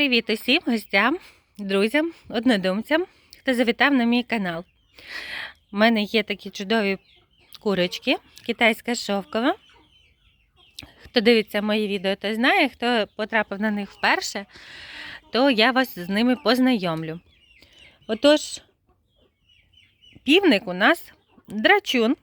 Привіт усім гостям, друзям, однодумцям, хто завітав на мій канал. У мене є такі чудові курочки, китайська шовкова. Хто дивиться мої відео, той знає, хто потрапив на них вперше, то я вас з ними познайомлю. Отож, півник у нас драчун,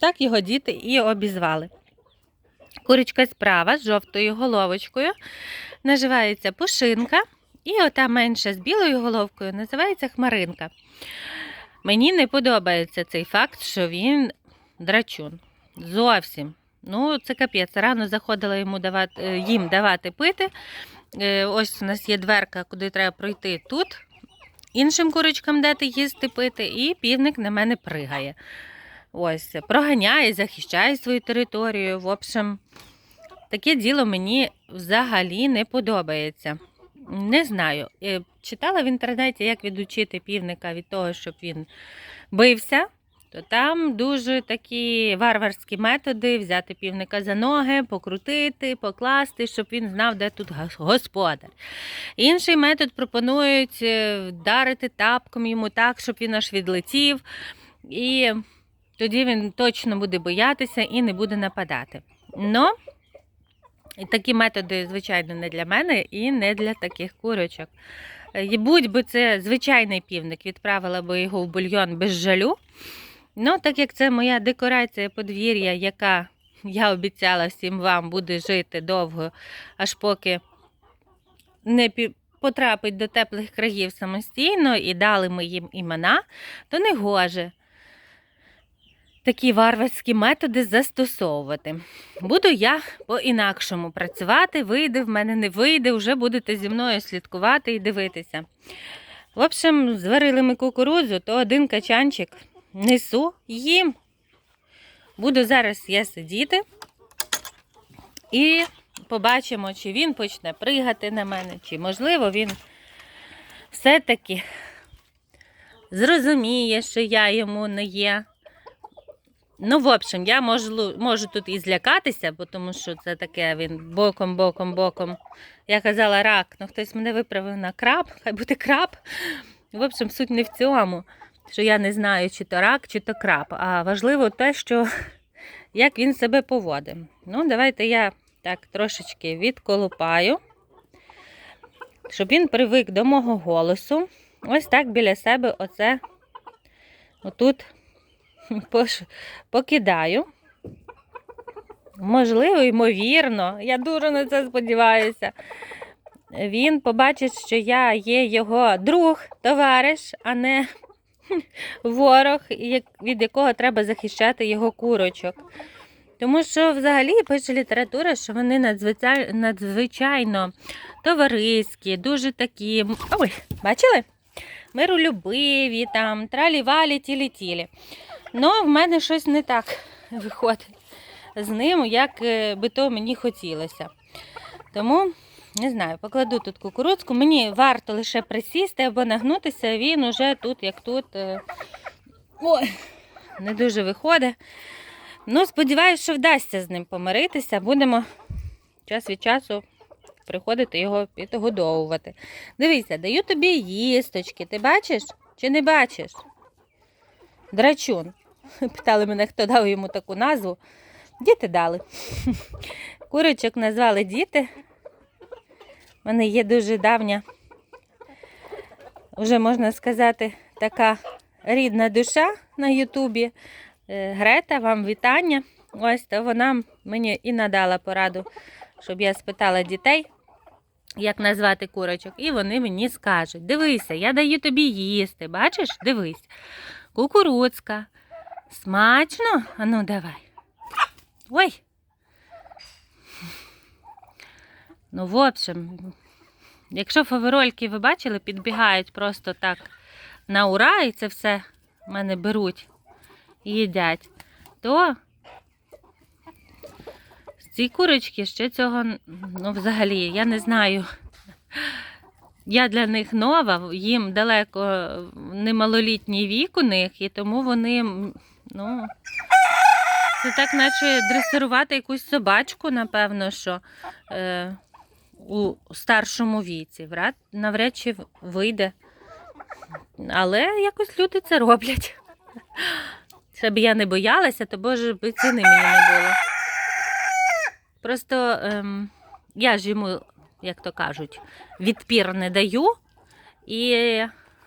так його діти і обізвали. Курочка справа з жовтою головочкою називається пушинка, і ота менша з білою головкою називається хмаринка. Мені не подобається цей факт, що він драчун. Зовсім. Ну, це капець. Рано заходила йому давати, е, їм давати пити. Е, Ось у нас є дверка, куди треба пройти тут. Іншим курочкам дати їсти пити, і півник на мене пригає. Ось, проганяє, захищає свою територію. В общем, таке діло мені взагалі не подобається. Не знаю. Е, Читала в інтернеті, як відучити півника від того, щоб він бився. То там дуже такі варварські методи взяти півника за ноги, покрутити, покласти, щоб він знав, де тут господар. Інший метод пропонують е, вдарити тапком йому так, щоб він аж відлетів. І тоді він точно буде боятися і не буде нападати. Но такі методи, звичайно, не для мене і не для таких курочок. Е, Будь би це звичайний півник, відправила би його в бульйон без жалю. Ну, так як це моя декорація подвір'я, яка я обіцяла всім вам буде жити довго, аж поки не потрапить до теплих країв самостійно і дали ми їм імена, то не гоже такі варварські методи застосовувати. Буду я по-інакшому працювати, вийде, в мене не вийде, вже будете зі мною слідкувати і дивитися. В общем, зварили ми кукурудзу, то один качанчик несу їм. Буду зараз я сидіти і побачимо, чи він почне пригати на мене, чи, можливо, він все-таки зрозуміє, що я йому не є. Ну, в общем, я можу, можу тут і злякатися, бо тому що це таке він боком, боком, боком. Я казала рак, ну хтось мене виправив на краб, хай буде краб. В общем, суть не в цьому, що я не знаю, чи то рак, чи то краб. А важливо те, що як він себе поводить. Ну, давайте я так трошечки відколупаю, щоб він привик до мого голосу. Ось так біля себе оце отут покидаю. Можливо, ймовірно, я дуже на це сподіваюся. Він побачить, що я є його друг, товариш, а не ворог, від якого треба захищати його курочок. Тому що взагалі пише література, що вони надзвичай- надзвичайно товариські, дуже такі. Ой, бачили? Миролюбиві, там, тралі-валі, тілі-тілі. Ну, в мене щось не так виходить з ним, як е, би то мені хотілося. Тому, не знаю, покладу тут кукурудзку. Мені варто лише присісти або нагнутися, він уже тут, як тут. е, Ой, не дуже виходить. Ну, сподіваюся, що вдасться з ним помиритися. Будемо час від часу приходити його підгодовувати. Дивися, даю тобі їсточки. Ти бачиш чи не бачиш? Драчун. Питали мене, хто дав йому таку назву. Діти дали. Курочок назвали діти. У мене є дуже давня, вже можна сказати, така рідна душа на Ютубі. Е, Грета, вам вітання. Ось то вона мені і надала пораду, щоб я спитала дітей, як назвати курочок, і вони мені скажуть: дивися, я даю тобі їсти. Бачиш? Дивись. Кукурудзка. Смачно? Ану, давай. Ой. Ну, в общем, якщо фаверольки ви бачили, підбігають просто так на ура, і це все в мене беруть і їдять, то з ці курочки ще цього, ну, взагалі, я не знаю. Я для них нова, їм далеко не малолітній вік у них, і тому вони, ну, це так, наче дресирувати якусь собачку, напевно, що. Е, у старшому віці. Вряд, навряд чи вийде. Але якось люди це роблять. Щоб я не боялася, то боже би ціни мені не було. Просто ем, я ж йому, як то кажуть, відпір не даю, і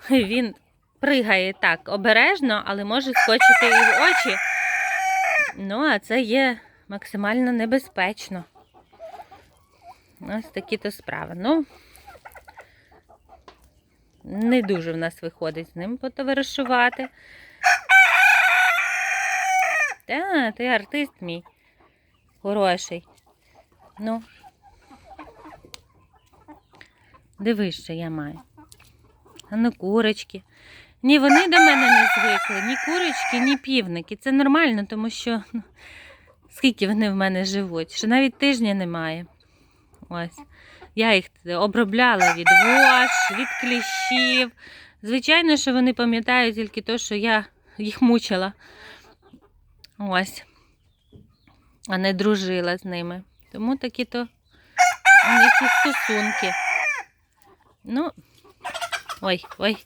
він пригає так обережно, але може скочити і в очі. Ну, а це є максимально небезпечно. Ось такі то справи. Ну, не дуже в нас виходить з ним потоваришувати. Та, ти артист мій. Хороший. Ну. Дивись, що я маю. А ну курочки. Ні, вони до мене не звикли, ні курочки, ні півники. Це нормально, тому що ну, скільки вони в мене живуть, що навіть тижня немає. Ось. Я їх обробляла від вож, від кліщів. Звичайно, що вони пам'ятають тільки те, що я їх мучила. Ось. А не дружила з ними. Тому такі то у них і стосунки. Ну, ой, ой.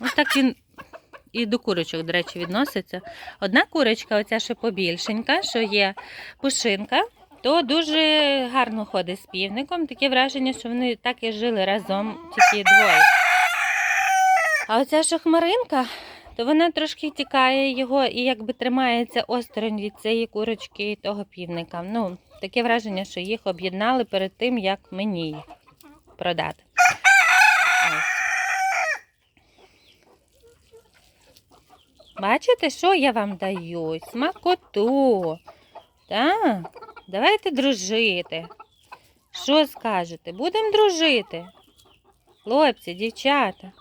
Ось так він і до курочок, до речі, відноситься. Одна курочка, оця ще побільшенька, що є пушинка, то дуже гарно ходить з півником. Таке враження, що вони так і жили разом, тільки двоє. А оця що хмаринка, то вона трошки тікає його і якби тримається осторонь від цієї курочки і того півника. Ну, таке враження, що їх об'єднали перед тим, як мені їх продати. Бачите, що я вам даю? Смакоту. Так, давайте дружити. Що скажете? Будемо дружити. Хлопці, дівчата.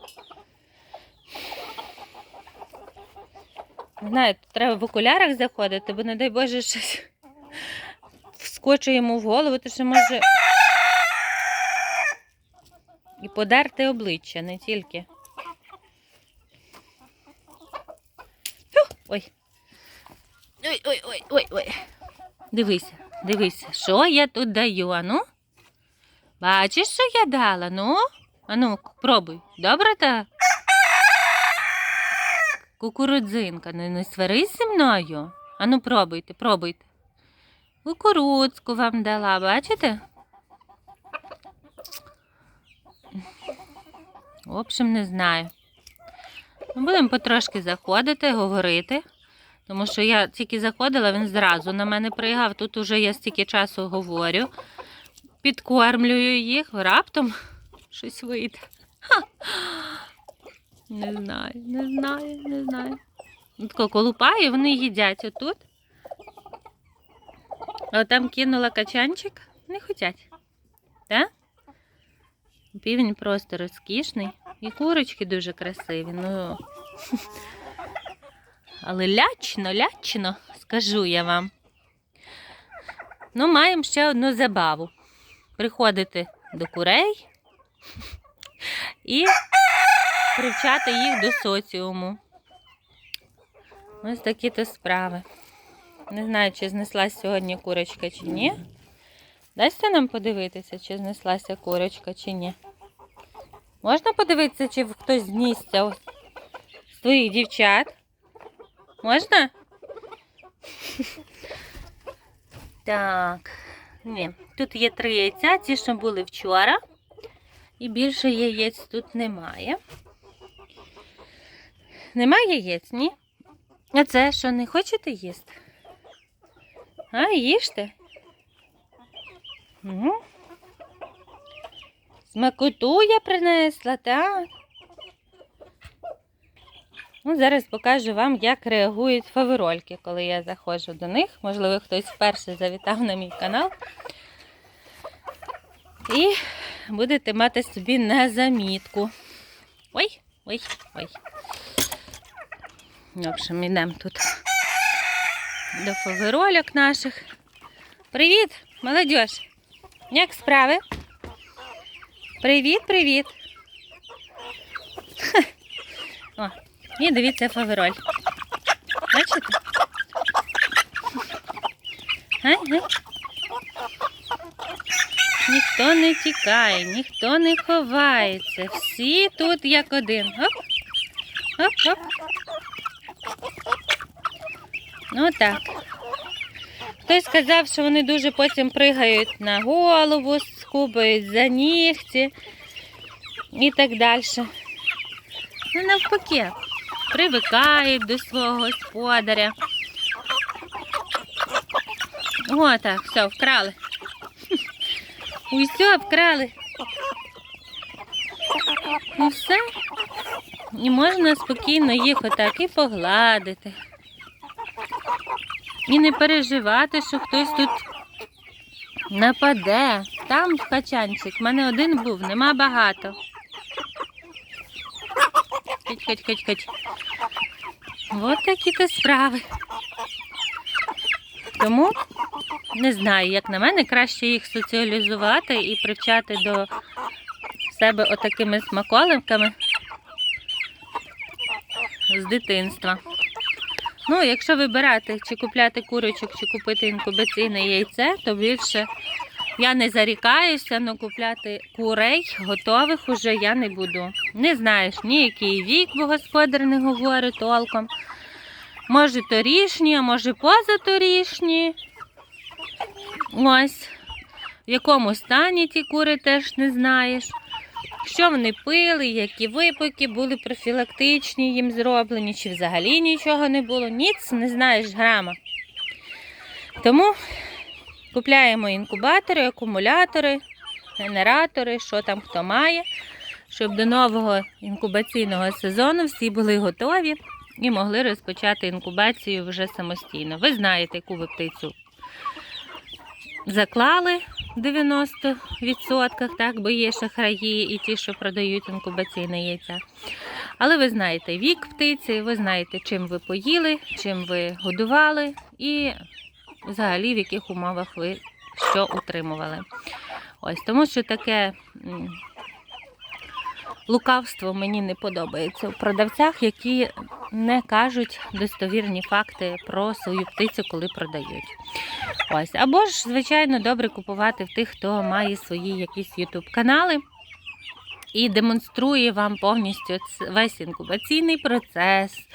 Знаю, треба в окулярах заходити, бо не дай Боже щось вскоче йому в голову, то що може і подерти обличчя, не тільки. Ой. Ой, ой, ой, ой, ой. Дивися, дивися, що я тут даю, ану? Бачиш, що я дала? Ну? Ану, пробуй. Добре та? Кукурудзинка, ну не сварись зі мною. Ану, пробуйте, пробуйте. Кукурудзку вам дала, бачите? В общем, не знаю. Будемо потрошки заходити, говорити. Тому що я тільки заходила, він зразу на мене пригав. Тут уже я стільки часу говорю, підкормлюю їх, раптом щось вийде. Не знаю, не знаю, не знаю. Тако колупаю, вони їдять отут. А там кинула качанчик, не хотять. Так? Півень просто розкішний. І курочки дуже красиві. Ну, але лячно, лячно, скажу я вам. Ну, маємо ще одну забаву. Приходити до курей і привчати їх до соціуму. Ось такі то справи. Не знаю, чи знеслась сьогодні курочка чи ні. Дасться нам подивитися, чи знеслася курочка чи ні. Можна подивитися, чи хтось знісся з твоїх дівчат? Можна? Так. Ні, тут є три яйця, ті, що були вчора. І більше яєць тут немає. Немає яєць, ні? А це що, не хочете їсти? А, їжте. Угу. Смакоту я принесла, так. Ну, зараз покажу вам, як реагують фаверольки, коли я заходжу до них. Можливо, хтось вперше завітав на мій канал. І будете мати собі на замітку. Ой, ой, ой. В общем, йдемо тут до фаверольок наших. Привіт, молодь! Як справи? Привіт, привіт. О, і дивіться фавероль. Бачите? Гай, гай. Ніхто не тікає, ніхто не ховається. Всі тут як один. Оп. Оп, оп. Ну так. Хтось сказав, що вони дуже потім пригають на голову, скубають за нігті і так далі. Ну, навпаки, привикають до свого господаря. О, так, все, вкрали. Усе, вкрали. І все. І можна спокійно їх отак і погладити. І не переживати, що хтось тут нападе. Там качанчик, в мене один був, нема багато. Кать, кать, кать, кать. От такі то справи. Тому не знаю, як на мене, краще їх соціалізувати і привчати до себе отакими смаколиками з дитинства. Ну, якщо вибирати, чи купляти курочок, чи купити інкубаційне яйце, то більше я не зарікаюся, але купляти курей готових уже я не буду. Не знаєш ні який вік, бо господар не говорить толком. Може торішні, а може позаторішні. Ось. В якому стані ті кури теж не знаєш. Що вони пили, які випуки були профілактичні їм зроблені, чи взагалі нічого не було. Ніц не знаєш грама. Тому купляємо інкубатори, акумулятори, генератори, що там хто має, щоб до нового інкубаційного сезону всі були готові і могли розпочати інкубацію вже самостійно. Ви знаєте, яку ви птицю заклали в 90%, так, бо є шахраї і ті, що продають інкубаційне яйця. Але ви знаєте вік птиці, ви знаєте, чим ви поїли, чим ви годували і взагалі в яких умовах ви що утримували. Ось тому що таке лукавство мені не подобається в продавцях, які не кажуть достовірні факти про свою птицю, коли продають. Ось. Або ж, звичайно, добре купувати в тих, хто має свої якісь YouTube канали і демонструє вам повністю весь інкубаційний процес,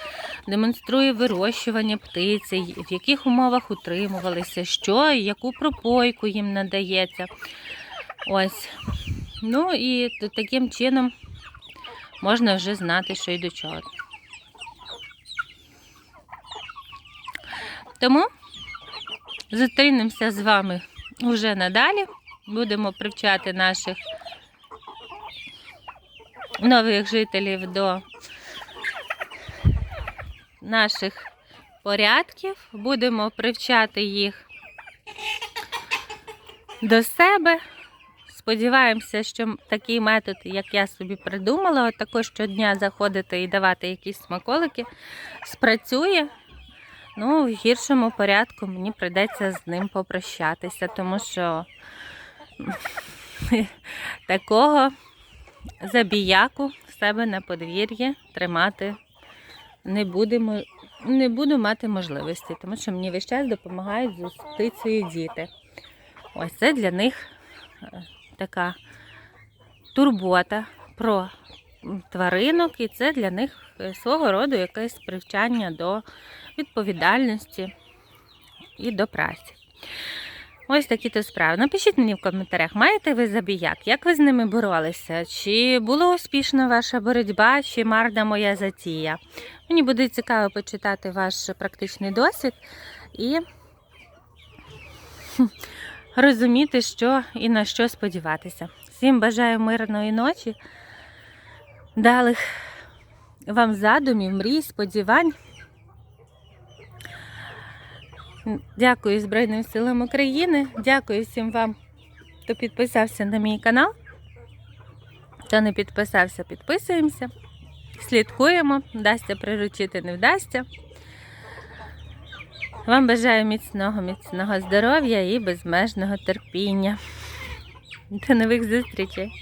демонструє вирощування птиці, в яких умовах утримувалися, що і яку пропойку їм надається. Ось. Ну і таким чином можна вже знати, що й до чого. Тому зустрінемося з вами вже надалі. Будемо привчати наших нових жителів до наших порядків. Будемо привчати їх до себе. Сподіваємося, що такий метод, як я собі придумала, от також щодня заходити і давати якісь смаколики, спрацює. Ну, в гіршому порядку мені прийдеться з ним попрощатися, тому що такого забіяку в себе на подвір'ї тримати не будемо, не буду мати можливості, тому що мені весь час допомагають з птицею діти. Ось це для них е, така турбота про тваринок, і це для них е, свого роду якесь привчання до відповідальності і до праці. Ось такі то справи. Напишіть мені в коментарях, маєте ви забіяк? Як ви з ними боролися? Чи була успішна ваша боротьба, чи марна моя затія? Мені буде цікаво почитати ваш практичний досвід і розуміти, що і на що сподіватися. Всім бажаю мирної ночі, далих вам задумів, мрій, сподівань. Дякую Збройним силам України. Дякую всім вам, хто підписався на мій канал. Хто не підписався, підписуємося. Слідкуємо, вдасться приручити, не вдасться. Вам бажаю міцного, міцного здоров'я і безмежного терпіння. До нових зустрічей!